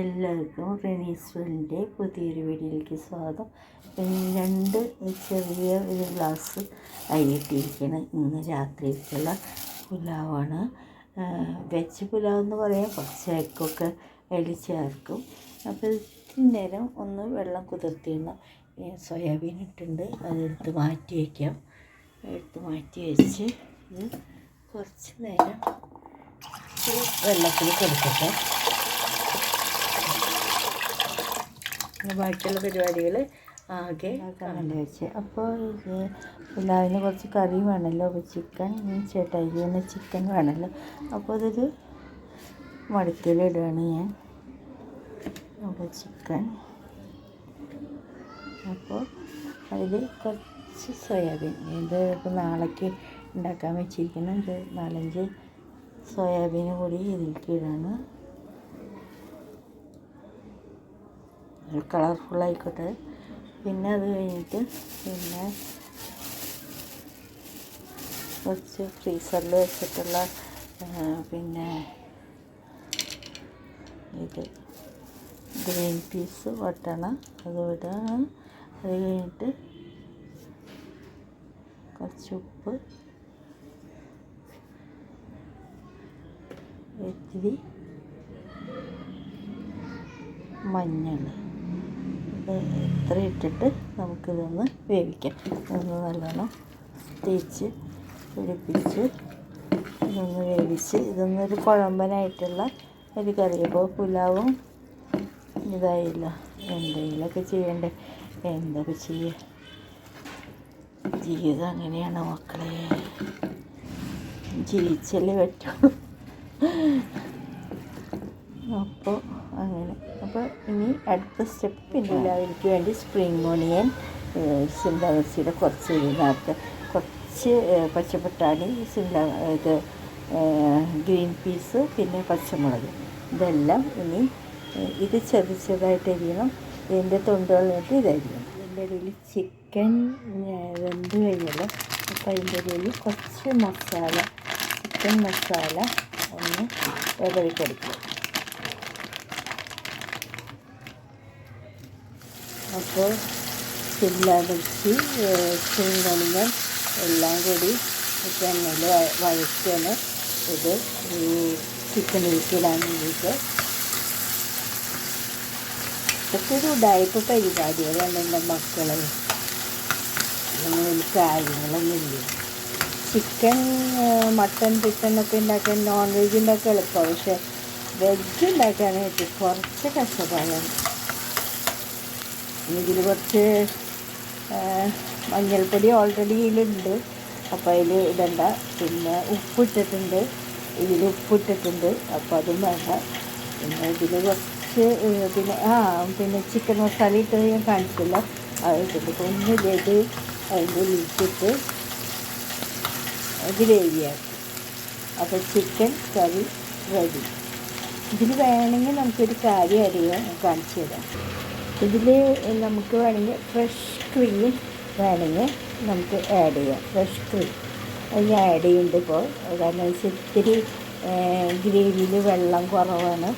എല്ലാവർക്കും റെനീസ് വേൾഡിന്റെ പുതിയൊരു വീഡിയോയിലേക്ക് സ്വാഗതം. രണ്ട് ചെറിയ ഒരു ഗ്ലാസ് അരി ഇട്ടിരിക്കണം ഇന്ന് രാത്രിക്കുള്ള പുലാവാണ്. വെജ് പുലാവ് എന്ന് പറയാം. കുറച്ച് അരിക്കൊക്കെ അതിൽ ചേർക്കും. അപ്പോൾ ഇത്തിരി നേരം ഒന്ന് വെള്ളം കുതിർത്തിരുന്ന സോയാബീൻ ഇട്ടുണ്ട് അതെടുത്ത് മാറ്റി വയ്ക്കാം. എടുത്ത് മാറ്റി വെച്ച് ഇത് കുറച്ച് നേരം വെള്ളത്തിൽ കൊടുക്കട്ടെ പിന്നെ ബാക്കിയുള്ള പരിപാടികൾ ആകെ കാണാൻ വെച്ച്. അപ്പോൾ ഇത് പുലാവിന് കുറച്ച് കറി വേണമല്ലോ അപ്പോൾ ചിക്കൻ ചേട്ടായിന് ചിക്കൻ വേണമല്ലോ അപ്പോൾ അതൊരു മടുക്കലിടുകയാണ് ഞാൻ. അപ്പോൾ ചിക്കൻ അപ്പോൾ അതിൽ കുറച്ച് സോയാബീൻ. ഇത് ഇപ്പോൾ നാളേക്ക് ഉണ്ടാക്കാൻ വെച്ചിരിക്കുന്ന ഒരു നാലഞ്ച് സോയാബീൻ കൂടി ഇതിലേക്ക് ഇടാണ് കളർഫുൾ ആയിക്കോട്ടെ. പിന്നെ അത് കഴിഞ്ഞിട്ട് പിന്നെ കുറച്ച് ഫ്രീസറിൽ വെച്ചിട്ടുള്ള പിന്നെ ഇത് ഗ്രീൻ പീസ് വട്ടണം. അത് വിടാം അത് കഴിഞ്ഞിട്ട് കുറച്ച് ഉപ്പ് ഇത്തിരി മഞ്ഞൾ. ഇത്ര ഇട്ടിട്ട് നമുക്കിതൊന്ന് വേവിക്കാം. ഒന്ന് നല്ലോണം തേച്ച് പിടിപ്പിച്ച് ഇതൊന്ന് വേവിച്ച് ഇതൊന്നൊരു കുഴമ്പനായിട്ടുള്ള ഒരു കറി അപ്പോൾ പുലാവും ഇതായില്ല. എന്തെങ്കിലുമൊക്കെ ചെയ്യണ്ടേ? എന്തൊക്കെ ചെയ്യുക ജീവിതം അങ്ങനെയാണ് മക്കളെ? ജീവിച്ചല്ലേ പറ്റുള്ളൂ അപ്പോൾ അങ്ങനെ. അപ്പോൾ ഇനി അടുത്ത സ്റ്റെപ്പ് പിന്നെ എല്ലാവർക്ക് വേണ്ടി സ്പ്രിംഗ് ഓണിയൻ സിംല മിർച്ചിയുടെ കുറച്ച് ഇതിനകത്ത് കുറച്ച് പച്ചപ്പട്ടാണി സിംല ഇത് ഗ്രീൻ പീസ് പിന്നെ പച്ചമുളക്. ഇതെല്ലാം ഇനി ഇത് ചെറു ചെറുതായിട്ട് അരിയണം. ഇതിന്റെ തൊണ്ടുകളിലോട്ട് ഇതരിയണം എന്റെ ഇതിന്റെ ഇടയിൽ ചിക്കൻ വെന്ത് കഴിഞ്ഞല്ലോ അപ്പോൾ അതിന്റെ ഇടയിൽ കുറച്ച് മസാല ചിക്കൻ മസാല ഒന്ന് വിതറി അപ്പോൾ ചില്ലാതിർച്ചി ചീങ്കണികൾ എല്ലാം കൂടി എണ്ണയിൽ വഴറ്റാണ് ഇത് ഈ ചിക്കനിലേക്ക് ഇടാൻ വേണ്ടിയിട്ട് ഇതൊക്കെ ഒരു ഉടായ്പ പരിപാടികളാണ് എന്റെ മക്കളെ. അങ്ങനെ കാര്യങ്ങളൊന്നുമില്ല. ചിക്കൻ മട്ടൺ ചിക്കനൊക്കെ ഉണ്ടാക്കാൻ നോൺ വെജ് ഉണ്ടാക്കാൻ എളുപ്പമാണ് പക്ഷേ വെജ് ഉണ്ടാക്കാനായിട്ട് കുറച്ച് കഷ്ടപ്പാടാണ്. ഇതിൽ കുറച്ച് മഞ്ഞൾപ്പൊടി ഓൾറെഡി ഇതിലുണ്ട്. അപ്പോൾ അതിൽ ഇടണ്ട. പിന്നെ ഉപ്പിട്ടിട്ടുണ്ട്. ഇതിൽ ഉപ്പിട്ടിട്ടുണ്ട്. അപ്പോൾ അതും വേണ്ട. പിന്നെ ഇതിൽ കുറച്ച് പിന്നെ ആ പിന്നെ ചിക്കൻ മസാല ഇട്ട് ഞാൻ കാണിച്ചില്ല. അത് ഇട്ടിട്ട് ഒന്ന് ചെയ്ത് അതിന്റെ ഉള്ളിച്ചിട്ട് ഗ്രേവിയാക്കി. അപ്പോൾ ചിക്കൻ കറി റെഡി. ഇതിൽ വേണമെങ്കിൽ നമുക്കൊരു കാര്യം അറിയാം കാണിച്ചു തരാം. ഇതിൽ നമുക്ക് വേണമെങ്കിൽ ഫ്രഷ് ക്രീം വേണമെങ്കിൽ നമുക്ക് ആഡ് ചെയ്യാം. ഫ്രഷ് ക്രീം അത് ഞാൻ ആഡ് ചെയ്യുന്നുണ്ട് ഇപ്പോൾ. കാരണം ഇത്തിരി ഗ്രേവിയിൽ വെള്ളം കുറവാണ്.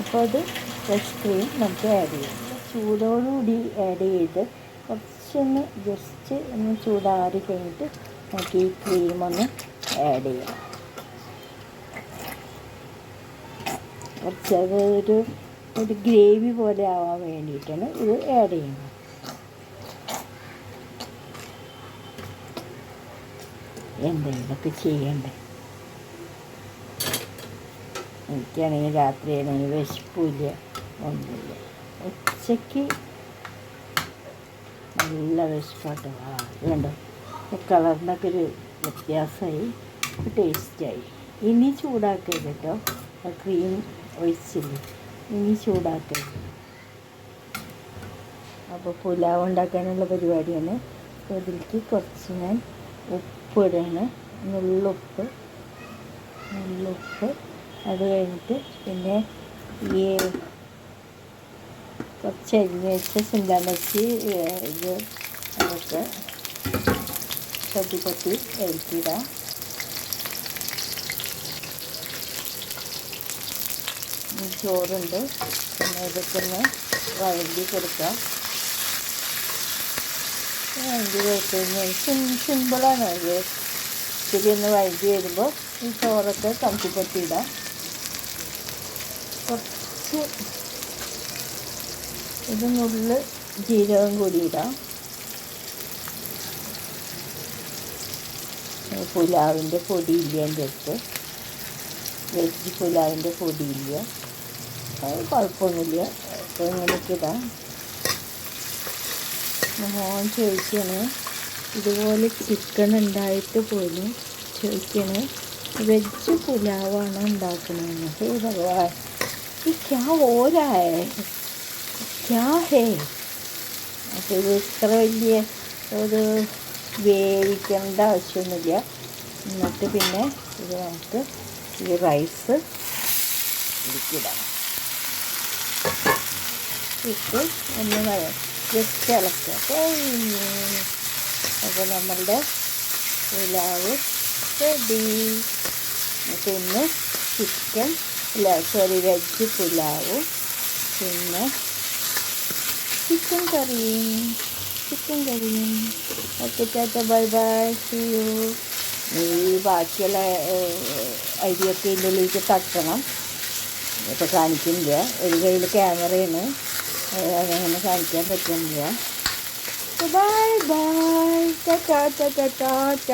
അപ്പോൾ അത് ഫ്രഷ് ക്രീം നമുക്ക് ആഡ് ചെയ്യാം. ചൂടോടുകൂടി ആഡ് ചെയ്ത് കുറച്ചൊന്ന് ജസ്റ്റ് ഒന്ന് ചൂടാറി കഴിഞ്ഞിട്ട് നമുക്ക് ഈ ക്രീം ഒന്ന് ആഡ് ചെയ്യാം. കുറച്ചത് ഒരു ഒരു ഗ്രേവി പോലെ ആവാൻ വേണ്ടിയിട്ടാണ് ഇത് ആഡ് ചെയ്യുന്നത്. എന്തെങ്കിലുമൊക്കെ ചെയ്യണ്ടേ? എനിക്കാണെങ്കിൽ രാത്രിയാണെങ്കിൽ വിശപ്പില്ല ഒന്നുമില്ല. ഉച്ചയ്ക്ക് നല്ല വിശപ്പാട്ടോ. ആ കണ്ടോ? കളറിനൊക്കെ ഒരു വ്യത്യാസമായി ടേസ്റ്റായി ഇനി ചൂടാക്കരുത് കേട്ടോ ക്രീം ഒഴിച്ചില്ലേ? ഇനി ചൂടാക്കും. അപ്പോൾ പുലാവ് ഉണ്ടാക്കാനുള്ള പരിപാടിയാണ്. അപ്പോൾ അതിലേക്ക് കുറച്ച് ഞാൻ ഉപ്പ്. ഇടുകയാണ് നുള്ളുപ്പ് നുള്ളുപ്പ് അത് കഴിഞ്ഞിട്ട് പിന്നെ ഈ കുറച്ച് അരിഞ്ഞ് വെച്ച സിന്താമച്ചി ഇത് നമുക്ക് കൊത്തി കൊത്തി ഇറക്കിയിടാം ചോറുണ്ട്. പിന്നെ ഇതൊക്കെ ഒന്ന് വഴണ്ടി കൊടുക്കാം. വഴണ്ടി കൊടുത്തു കഴിഞ്ഞാൽ സിം സിമ്പിളാണ് അത് ഇത്തിരി ഒന്ന് വഴണ്ടി വരുമ്പോൾ ഈ ചോറൊക്കെ കമ്പിപ്പൊട്ടിയിടാം കുറച്ച് ഇതിനുള്ളിൽ ജീരകം കൂടി ഇടാം. പുലാവിന്റെ പൊടിയില്ല എന്റെ അടുത്ത്. വെജ് പുലാവിന്റെ പൊടിയില്ല അത് കുഴപ്പമൊന്നുമില്ല. അപ്പോൾ ഇങ്ങനെയൊക്കെ ഇടാം മോൻ ചോദിക്കണേ. ഇതുപോലെ ചിക്കൻ ഉണ്ടായിട്ട് പോലും ചോദിക്കാണ് വെജ് പുലാവാണ് ഉണ്ടാക്കണമെന്ന് ഹേ ഭഗവാൻ ഈ ക്യാ ഓരായ ക്യാ ഹേ? അപ്പോൾ ഇത് ഇത്ര വലിയ ഒരു വേവിക്കേണ്ട ആവശ്യമൊന്നുമില്ല. എന്നിട്ട് പിന്നെ ഇത് നമുക്ക് ഈ റൈസ് ഇതിക്കിടാം ഇട്ട് ഒന്ന് ജസ്റ്റ് ഇളക്കുക. അപ്പോൾ നമ്മളുടെ പുലാവ് റെഡി പിന്നെ ചിക്കൻ അല്ല സോറി വെജ് പുലാവും. പിന്നെ ചിക്കൻ കറിയും ചിക്കൻ കറിയും okay tata bye bye see you ഈ ബാക്കിയുള്ള അരിയൊക്കെ ഇതിലേക്ക് തട്ടണം. ഇപ്പോൾ കാണിക്കുന്നില്ല. ഒരു കയ്യിൽ ക്യാമറയാണ് അതങ്ങനെ കാണിക്കാൻ പറ്റുന്നില്ല. Bye bye tata tata tata